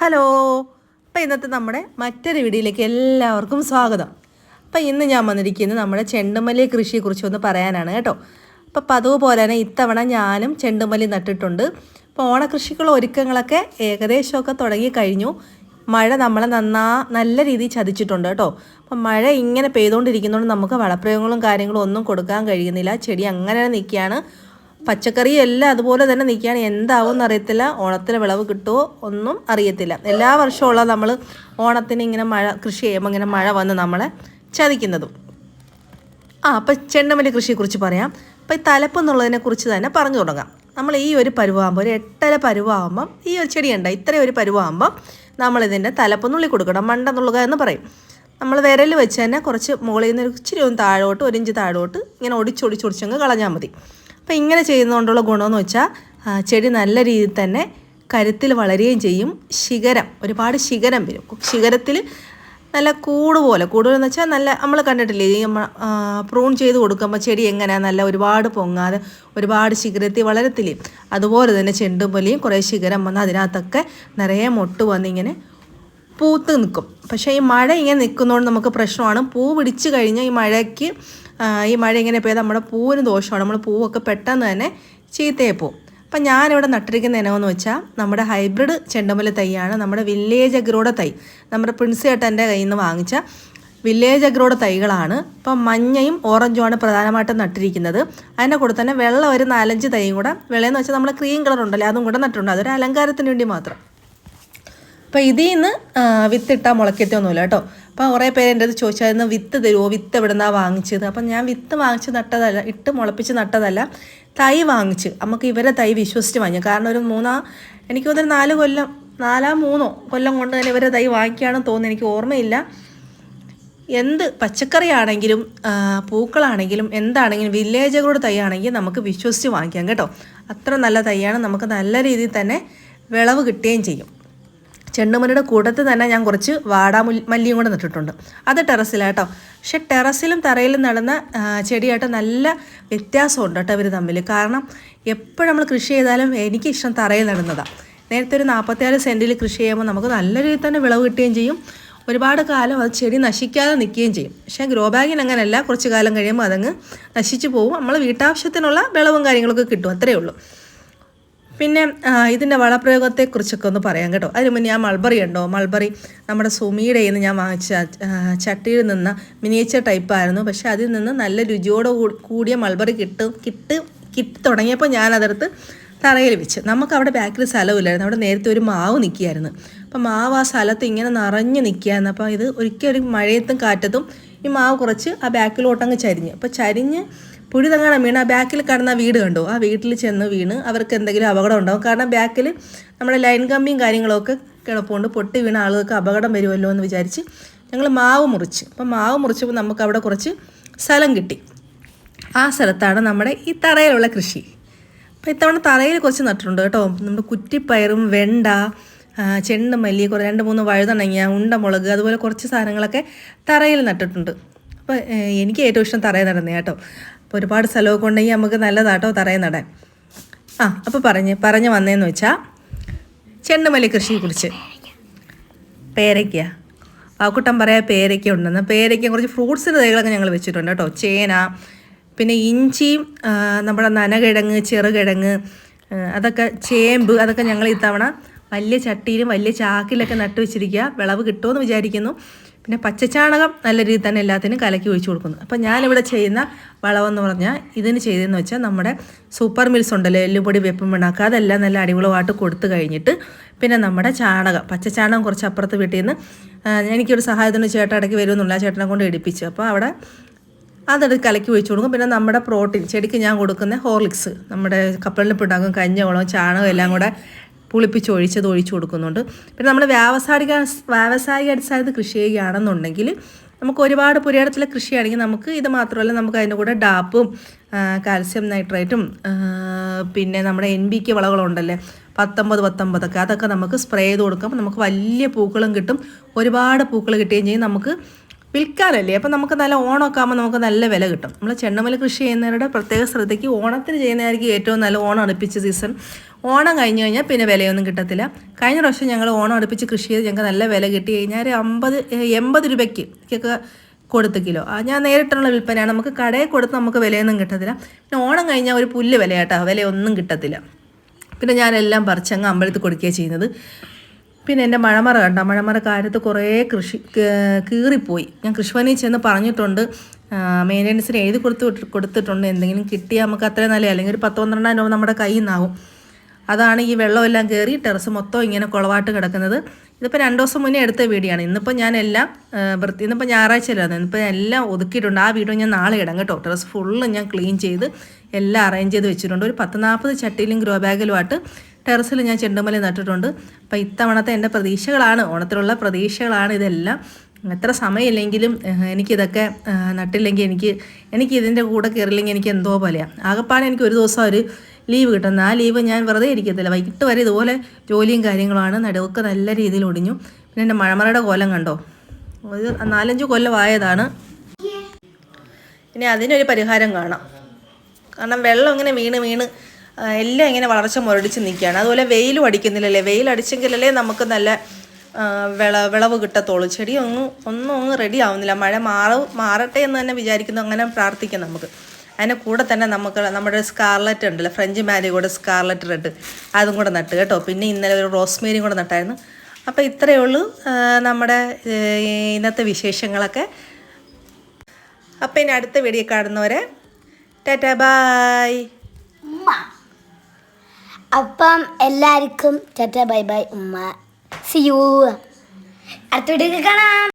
Hello. അപ്പം ഇന്നത്തെ നമ്മുടെ മറ്റൊരു വീഡിയോയിലേക്ക് എല്ലാവർക്കും സ്വാഗതം. അപ്പം ഇന്ന് ഞാൻ വന്നിരിക്കുന്നത് നമ്മുടെ ചെണ്ടുമല്ലി കൃഷിയെക്കുറിച്ച് ഒന്ന് പറയാനാണ് കേട്ടോ. അപ്പം പതിവ് പോലെ തന്നെ ഇത്തവണ ഞാനും ചെണ്ടുമല്ലി നട്ടിട്ടുണ്ട്. അപ്പോൾ ഓണകൃഷിക്കുള്ള ഒരുക്കങ്ങളൊക്കെ ഏകദേശമൊക്കെ തുടങ്ങി കഴിഞ്ഞു. മഴ നമ്മളെ നന്നാ നല്ല രീതിയിൽ ചതിച്ചിട്ടുണ്ട് കേട്ടോ. അപ്പം മഴ ഇങ്ങനെ പെയ്തുകൊണ്ടിരിക്കുന്നതുകൊണ്ട് നമുക്ക് വളപ്രയോഗങ്ങളും കാര്യങ്ങളും ഒന്നും കൊടുക്കാൻ കഴിയുന്നില്ല. ചെടി അങ്ങനെ നിൽക്കുകയാണ്. പച്ചക്കറി എല്ലാം അതുപോലെ തന്നെ നിൽക്കുകയാണ്. എന്താവും അറിയത്തില്ല. ഓണത്തിന് വിളവ് കിട്ടുമോ ഒന്നും അറിയത്തില്ല. എല്ലാ വർഷവും ഉള്ള നമ്മൾ ഓണത്തിന് ഇങ്ങനെ മഴ കൃഷി ചെയ്യുമ്പോൾ ഇങ്ങനെ മഴ വന്ന് നമ്മളെ ചതിക്കുന്നതും. ആ അപ്പം ചെണ്ടമല്ലി കൃഷിയെക്കുറിച്ച് പറയാം. അപ്പം ഈ തലപ്പ് എന്നുള്ളതിനെ കുറിച്ച് തന്നെ പറഞ്ഞു തുടങ്ങാം. നമ്മൾ ഈ ഒരു പരുവാകുമ്പോൾ ഒരു എട്ടര പരുവാകുമ്പം ഈ ഒരു ചെടിയുണ്ട് ഇത്രയും ഒരു പരുവാകുമ്പം നമ്മളിതിന്റെ തലപ്പ് നുള്ളി കൊടുക്കണം. മണ്ട നുള്ളുക എന്ന് പറയും. നമ്മൾ വിരൽ വെച്ച് തന്നെ കുറച്ച് മുകളിൽ നിന്ന് ഇച്ചിരി ഒന്ന് താഴോട്ട് ഒരു ഇഞ്ച് താഴോട്ട് ഇങ്ങനെ ഒടിച്ചൊടിച്ചൊടിച്ചങ്ങ് കളഞ്ഞാൽ മതി. അപ്പോൾ ഇങ്ങനെ ചെയ്യുന്നതുകൊണ്ടുള്ള ഗുണമെന്ന് വെച്ചാൽ ചെടി നല്ല രീതിയിൽ തന്നെ കരുത്തിൽ വളരുകയും ചെയ്യും. ശിഖരം ഒരുപാട് ശിഖരം വരും. ശിഖരത്തിൽ നല്ല കൂട് പോലെ കൂടുതലെന്ന് വെച്ചാൽ നല്ല നമ്മൾ കണ്ടിട്ടില്ലേ ഈ പ്രൂൺ ചെയ്ത് കൊടുക്കുമ്പോൾ ചെടി എങ്ങനെയാണ് നല്ല ഒരുപാട് പൊങ്ങാതെ ഒരുപാട് ശിഖരത്തിൽ വളരത്തില്ലേ? അതുപോലെ തന്നെ ചെണ്ടുമല്ലിയും കുറേ ശിഖരം വന്ന് അതിനകത്തൊക്കെ നിറയെ മൊട്ട് വന്നിങ്ങനെ പൂത്ത് നിൽക്കും. പക്ഷേ ഈ മഴ ഇങ്ങനെ നിൽക്കുന്നതുകൊണ്ട് നമുക്ക് പ്രശ്നമാണ്. പൂ പിടിച്ച് കഴിഞ്ഞാൽ ഈ മഴയ്ക്ക് ഈ മഴ ഇങ്ങനെ പെയ്ത് നമ്മുടെ പൂവിന് ദോഷമാണ്. നമ്മൾ പൂവൊക്കെ പെട്ടെന്ന് തന്നെ ചീത്തയെ പോവും അപ്പം ഞാനിവിടെ നട്ടിരിക്കുന്ന ഇനമെന്ന് വെച്ചാൽ നമ്മുടെ ഹൈബ്രിഡ് ചെണ്ടുമല്ലി തൈയാണ്. നമ്മുടെ വില്ലേജ് അഗ്രോയുടെ തൈ. നമ്മുടെ പ്രിൻസ് ചേട്ടന്റെ കയ്യിൽ നിന്ന് വാങ്ങിച്ച വില്ലേജ് അഗ്രോയുടെ തൈകളാണ്. ഇപ്പം മഞ്ഞയും ഓറഞ്ചുമാണ് പ്രധാനമായിട്ടും നട്ടിരിക്കുന്നത്. അതിന്റെ കൂടെ തന്നെ വെള്ള ഒരു നാലഞ്ച് തൈയും കൂടെ. വെള്ളയെന്ന് വെച്ചാൽ നമ്മൾ ക്രീം കളർ ഉണ്ടല്ലോ അതും കൂടെ നട്ടിട്ടുണ്ട്. അതൊരു അലങ്കാരത്തിന് വേണ്ടി മാത്രം. അപ്പോൾ ഇതിൽ നിന്ന് വിത്തിട്ടാൽ മുളക്കത്തൊന്നുമില്ല കേട്ടോ. അപ്പോൾ കുറേ പേര് എന്റെ അടുത്ത് ചോദിച്ചായിരുന്നു വിത്ത് തരുമോ വിത്ത് എവിടെ നിന്നാണ് വാങ്ങിച്ചത്? അപ്പം ഞാൻ വിത്ത് വാങ്ങിച്ച് നട്ടതല്ല ഇട്ട് മുളപ്പിച്ച് നട്ടതല്ല തൈ വാങ്ങിച്ച്. നമുക്ക് ഇവരെ തൈ വിശ്വസിച്ച് വാങ്ങി കാരണം ഒരു മൂന്നാ എനിക്ക് തോന്നുന്നു നാല് കൊല്ലം നാലാ മൂന്നോ കൊല്ലം കൊണ്ട് തന്നെ ഇവരെ തൈ വാങ്ങിക്കുകയാണെന്ന് തോന്നുന്നു. എനിക്ക് ഓർമ്മയില്ല. എന്ത് പച്ചക്കറിയാണെങ്കിലും പൂക്കളാണെങ്കിലും എന്താണെങ്കിലും വില്ലേജുകളുടെ തൈ ആണെങ്കിൽ നമുക്ക് വിശ്വസിച്ച് വാങ്ങിക്കാം കേട്ടോ. അത്ര നല്ല തൈയാണ്. നമുക്ക് നല്ല രീതിയിൽ തന്നെ വിളവ് കിട്ടുകയും ചെയ്യും. ചെണ്ടുമല്ലിയുടെ കൂട്ടത്തിൽ തന്നെ ഞാൻ കുറച്ച് വാടാമുൽ മല്ലിയും കൂടെ നട്ടിട്ടുണ്ട്. അത് ടെറസിലാട്ടോ. പക്ഷെ ടെറസിലും തറയിലും നടന്ന ചെടിയായിട്ട് നല്ല വ്യത്യാസമുണ്ട് കേട്ടോ ഇവർ തമ്മിൽ കാരണം എപ്പോഴും നമ്മൾ കൃഷി ചെയ്താലും എനിക്കിഷ്ടം തറയിൽ നടുന്നതാണ് നേരത്തെ ഒരു നാൽപ്പത്തിയാറ് സെന്റിൽ കൃഷി ചെയ്യുമ്പോൾ നമുക്ക് നല്ല രീതിയിൽ തന്നെ വിളവ് കിട്ടുകയും ചെയ്യും. ഒരുപാട് കാലം അത് ചെടി നശിക്കാതെ നിൽക്കുകയും ചെയ്യും. പക്ഷേ ഗ്രോ ബാഗിന് അങ്ങനെയല്ല. കുറച്ച് കാലം കഴിയുമ്പോൾ അതങ്ങ് നശിച്ചു പോകും നമ്മൾ വീട്ടാവശ്യത്തിനുള്ള വിളവും കാര്യങ്ങളൊക്കെ കിട്ടും. അത്രയേ ഉള്ളൂ. പിന്നെ ഇതിന്റെ വളപ്രയോഗത്തെക്കുറിച്ചൊക്കെ ഒന്ന് പറയാം കേട്ടോ. അതിന് മുന്നേ ആ മൾബറി ഉണ്ടോ? മൾബറി നമ്മുടെ സുമിയുടെ നിന്ന് ഞാൻ വാങ്ങിച്ച ചട്ടിയിൽ നിന്ന് മിനിയേച്ചർ ടൈപ്പായിരുന്നു പക്ഷേ അതിൽ നിന്ന് നല്ല രുചിയോട് കൂടിയ മൾബറി കിട്ടും കിട്ട് കിട്ടി തുടങ്ങിയപ്പോൾ ഞാൻ അതെടുത്ത് തറയിൽ വെച്ച്. നമുക്ക് അവിടെ ബാക്കിൽ സ്ഥലമില്ലായിരുന്നു അവിടെ നേരത്തെ ഒരു മാവ് നിൽക്കുകയായിരുന്നു അപ്പം മാവ് ആ സ്ഥലത്ത് ഇങ്ങനെ നിറഞ്ഞ് നിൽക്കുകയായിരുന്നു. അപ്പോൾ ഇത് ഒരിക്കലും ഒരു മഴയത്തും കാറ്റത്തും ഈ മാവ് കുറച്ച് ആ ബാക്കിലോട്ടങ്ങ് ചരിഞ്ഞ്. അപ്പോൾ ചരിഞ്ഞ് പുഴി തങ്ങാണ് വീണ്. ആ ബാക്കിൽ കാണുന്ന വീട് കണ്ടു. ആ വീട്ടിൽ ചെന്ന് വീണ് അവർക്ക് എന്തെങ്കിലും അപകടം ഉണ്ടാവും. കാരണം ബാക്കിൽ നമ്മുടെ ലൈൻ കമ്പിയും കാര്യങ്ങളൊക്കെ കിടപ്പുണ്ട്. പൊട്ടി വീണ ആളുകൾക്ക് അപകടം വരുമല്ലോ എന്ന് വിചാരിച്ച് ഞങ്ങൾ മാവ് മുറിച്ച്. അപ്പം മാവ് മുറിച്ചപ്പോൾ നമുക്ക് അവിടെ കുറച്ച് സ്ഥലം കിട്ടി. ആ സ്ഥലത്താണ് നമ്മുടെ ഈ തറയിലുള്ള കൃഷി. അപ്പോൾ ഇത്തവണ തറയിൽ കുറച്ച് നട്ടിട്ടുണ്ട് കേട്ടോ. നമ്മുടെ കുറ്റിപ്പയറും വെണ്ട ചെണ്ടുമല്ലി കുറേ രണ്ട് മൂന്ന് വഴുതണങ്ങ ഉണ്ടമുളക് അതുപോലെ കുറച്ച് സാധനങ്ങളൊക്കെ തറയിൽ നട്ടിട്ടുണ്ട്. അപ്പോൾ എനിക്ക് ഏറ്റവും ഇഷ്ടം തറയിൽ നടന്നേ കേട്ടോ. അപ്പോൾ ഒരുപാട് സ്ഥലമൊക്കെ ഉണ്ടെങ്കിൽ നമുക്ക് നല്ലതാട്ടോ തറയിൽ നടാൻ. ആ അപ്പോൾ പറഞ്ഞ് പറഞ്ഞ് വന്നതെന്ന് വെച്ചാൽ ചെണ്ടുമല്ലി കൃഷിയെക്കുറിച്ച് പേരയ്ക്ക. കുട്ടം പറയാ പേരയ്ക്ക ഉണ്ടെന്ന്. പേരയ്ക്ക കുറച്ച് ഫ്രൂട്ട്സിന്റെ തൈകളൊക്കെ ഞങ്ങൾ വെച്ചിട്ടുണ്ട് കേട്ടോ. ചേന പിന്നെ ഇഞ്ചിയും നമ്മുടെ നനകിഴങ്ങ് ചെറുകിഴങ്ങ് അതൊക്കെ ചേമ്പ് അതൊക്കെ ഞങ്ങൾ ഇത്തവണ വലിയ ചട്ടിയിലും വലിയ ചാക്കിലൊക്കെ നട്ടു വെച്ചിരിക്കുക. വിളവ് കിട്ടുമെന്ന് വിചാരിക്കുന്നു. പിന്നെ പച്ചച്ചാണകം നല്ല രീതിയിൽ തന്നെ എല്ലാത്തിനും കലക്കി ഒഴിച്ചു കൊടുക്കുന്നു. അപ്പം ഞാനിവിടെ ചെയ്യുന്ന വളമെന്ന് പറഞ്ഞാൽ ഇതിന് ചെയ്തതെന്ന് വെച്ചാൽ നമ്മുടെ സൂപ്പർ മിൽസ് ഉണ്ടല്ലോ എല്ലുപൊടി വെപ്പം പിണ്ണാക്ക് അതെല്ലാം നല്ല അടിപൊളിയായിട്ട് കൊടുത്തു കഴിഞ്ഞിട്ട് പിന്നെ നമ്മുടെ ചാണകം പച്ചച്ചാണകം കുറച്ച് അപ്പുറത്ത് വീട്ടിൽ നിന്ന് എനിക്കൊരു സഹായത്തിന് ചേട്ടൻ ഇടയ്ക്ക് വരുമെന്നുള്ള ചേട്ടനെ കൊണ്ട് എടുപ്പിച്ചു അപ്പോൾ അവിടെ അതെടുത്ത് കലക്കി ഒഴിച്ചു കൊടുക്കും. പിന്നെ നമ്മുടെ പ്രോട്ടീൻ ചെടിക്ക് ഞാൻ കൊടുക്കുന്ന ഹോർലിക്സ് നമ്മുടെ കപ്പലിൽ പിണ്ടാക്കും കഞ്ഞവളം ചാണകം എല്ലാം കൂടെ പുളിപ്പിച്ച് ഒഴിച്ചത് ഒഴിച്ചു കൊടുക്കുന്നുണ്ട്. പിന്നെ നമ്മൾ വ്യാവസായിക വ്യാവസായിക അടിസ്ഥാനത്ത് കൃഷി ചെയ്യുകയാണെന്നുണ്ടെങ്കിൽ നമുക്ക് ഒരുപാട് പുരയിടത്തിലെ കൃഷിയാണെങ്കിൽ നമുക്ക് ഇത് മാത്രമല്ല നമുക്ക് അതിന്റെ കൂടെ ഡാപ്പും കാൽസ്യം നൈട്രേറ്റും പിന്നെ നമ്മുടെ എൻ ബി കെ വളകളുണ്ടല്ലേ പത്തൊമ്പത് പത്തൊമ്പതൊക്കെ അതൊക്കെ നമുക്ക് സ്പ്രേ ചെയ്ത് കൊടുക്കാം. നമുക്ക് വലിയ പൂക്കളും കിട്ടും. ഒരുപാട് പൂക്കൾ കിട്ടുകയും ചെയ്യും. നമുക്ക് വിൽക്കാനല്ലേ അപ്പം നമുക്ക് നല്ല ഓണമൊക്കെ ആകുമ്പോൾ നമുക്ക് നല്ല വില കിട്ടും. നമ്മൾ ചെണ്ണമല കൃഷി ചെയ്യുന്നവരുടെ പ്രത്യേക ശ്രദ്ധയ്ക്ക് ഓണത്തിന് ചെയ്യുന്നതായിരിക്കും ഏറ്റവും നല്ല ഓണം അടുപ്പിച്ച സീസൺ ഓണം കഴിഞ്ഞ് കഴിഞ്ഞാൽ പിന്നെ വിലയൊന്നും കിട്ടത്തില്ല. കഴിഞ്ഞ പ്രാവശ്യം ഞങ്ങൾ ഓണം അടുപ്പിച്ച് കൃഷി ചെയ്ത് ഞങ്ങൾക്ക് നല്ല വില കിട്ടി. കഴിഞ്ഞാൽ അമ്പത് എൺപത് രൂപയ്ക്ക് ഒക്കെ കൊടുത്ത് കിലോ. ഞാൻ നേരിട്ടുള്ള വിൽപ്പനയാണ്. നമുക്ക് കടയിൽ കൊടുത്ത് നമുക്ക് വിലയൊന്നും കിട്ടത്തില്ല. പിന്നെ ഓണം കഴിഞ്ഞാൽ ഒരു പുല്ല് വിലയാട്ടോ. വിലയൊന്നും കിട്ടത്തില്ല. പിന്നെ ഞാനെല്ലാം പറിച്ചങ്ങ് അമ്പലത്തിൽ കൊടുക്കുകയാണ് ചെയ്യുന്നത്. പിന്നെ എന്റെ മഴമറ കണ്ട? മഴമറ കാര്യത്ത് കുറേ കൃഷി കീറിപ്പോയി. ഞാൻ കൃഷിഭവനിൽ ചെന്ന് പറഞ്ഞിട്ടുണ്ട്. മെയിന്റനൻസിന് എഴുതി കൊടുത്ത് കൊടുത്തിട്ടുണ്ട്. എന്തെങ്കിലും കിട്ടിയാൽ നമുക്ക് അത്രയും നല്ല അല്ലെങ്കിൽ ഒരു പത്ത് പന്ത്രണ്ടായിരം രൂപ നമ്മുടെ കയ്യിൽ നിന്നാവും. അതാണ് ഈ വെള്ളമെല്ലാം കയറി ടെറസ് മൊത്തം ഇങ്ങനെ കുളവാട്ട് കിടക്കുന്നത്. ഇതിപ്പോൾ രണ്ട് ദിവസം മുന്നേ എടുത്ത വീഡിയോയാണ്. ഇന്നിപ്പോൾ ഞാൻ എല്ലാം വൃത്തി ഇന്നിപ്പോൾ ഞായറാഴ്ചയിലാണ് ഇന്നിപ്പോൾ എല്ലാം ഒതുക്കിയിട്ടുണ്ട്. ആ വീഡിയോ ഞാൻ നാളെ ഇടാം കേട്ടോ. ടെറസ് ഫുള്ള് ഞാൻ ക്ലീൻ ചെയ്ത് എല്ലാം അറേഞ്ച് ചെയ്ത് വെച്ചിട്ടുണ്ട്. ഒരു പത്ത് നാൽപ്പത് ചട്ടിയിലും ഗ്രോ ബാഗിലുമായിട്ട് ടെറസിൽ ഞാൻ ചെണ്ടുമല്ലി നട്ടിട്ടുണ്ട്. അപ്പോൾ ഇത്തവണത്തെ എന്റെ പ്രതീക്ഷകളാണ് ഓണത്തിലുള്ള പ്രതീക്ഷകളാണ് ഇതെല്ലാം. എത്ര സമയമില്ലെങ്കിലും എനിക്കിതൊക്കെ നട്ടില്ലെങ്കിൽ എനിക്ക് എനിക്ക് ഇതിന്റെ കൂടെ കയറില്ലെങ്കിൽ എനിക്ക് എന്തോ പോലെയാണ് ആകെപ്പാടെ എനിക്ക് ഒരു ദിവസം ഒരു ലീവ് കിട്ടുന്നത് ആ ലീവ് ഞാൻ വെറുതെ ഇരിക്കത്തില്ല. വൈകിട്ട് വരെ ഇതുപോലെ ജോലിയും കാര്യങ്ങളുമാണ് നടുവൊക്കെ നല്ല രീതിയിൽ ഒടിഞ്ഞു. പിന്നെ എന്റെ മഴമറയുടെ കോലം കണ്ടോ? ഒരു നാലഞ്ച് കൊല്ലമായതാണ് ഇനി അതിനൊരു പരിഹാരം കാണാം. കാരണം വെള്ളം ഇങ്ങനെ വീണ് വീണ് എല്ലാം ഇങ്ങനെ വളർച്ച മുരടിച്ച് നിൽക്കുകയാണ്. അതുപോലെ വെയിലും അടിക്കുന്നില്ലല്ലേ? വെയിൽ അടിച്ചെങ്കിലല്ലേ നമുക്ക് നല്ല വിള വിളവ് കിട്ടത്തുള്ളൂ. ചെടി ഒന്നും ഒന്നും ഒന്നും റെഡി ആവുന്നില്ല. മഴ മാറ മാറട്ടെ എന്ന് തന്നെ വിചാരിക്കുന്നു. അങ്ങനെ പ്രാർത്ഥിക്കാം നമുക്ക്. അതിന്റെ കൂടെ തന്നെ നമുക്ക് നമ്മുടെ സ്കാർലറ്റ് ഉണ്ടല്ലോ. French marigold scarlet red. അതും കൂടെ നട്ട് കേട്ടോ. പിന്നെ ഇന്നലെ ഒരു റോസ്മേരിയും കൂടെ നട്ടായിരുന്നു. അപ്പോൾ ഇത്രയേ ഉള്ളൂ. നമ്മുടെ ഇന്നത്തെ വിശേഷങ്ങളൊക്കെ. അപ്പം ഇനി അടുത്ത വീഡിയോ കാണുന്നവരെ ടാറ്റാ ബായ്. അപ്പം എല്ലാവർക്കും ചേട്ടാ ബൈ ബൈ ഉമ്മ. സി യു അടുത്ത വീഡിയോ കാണാം.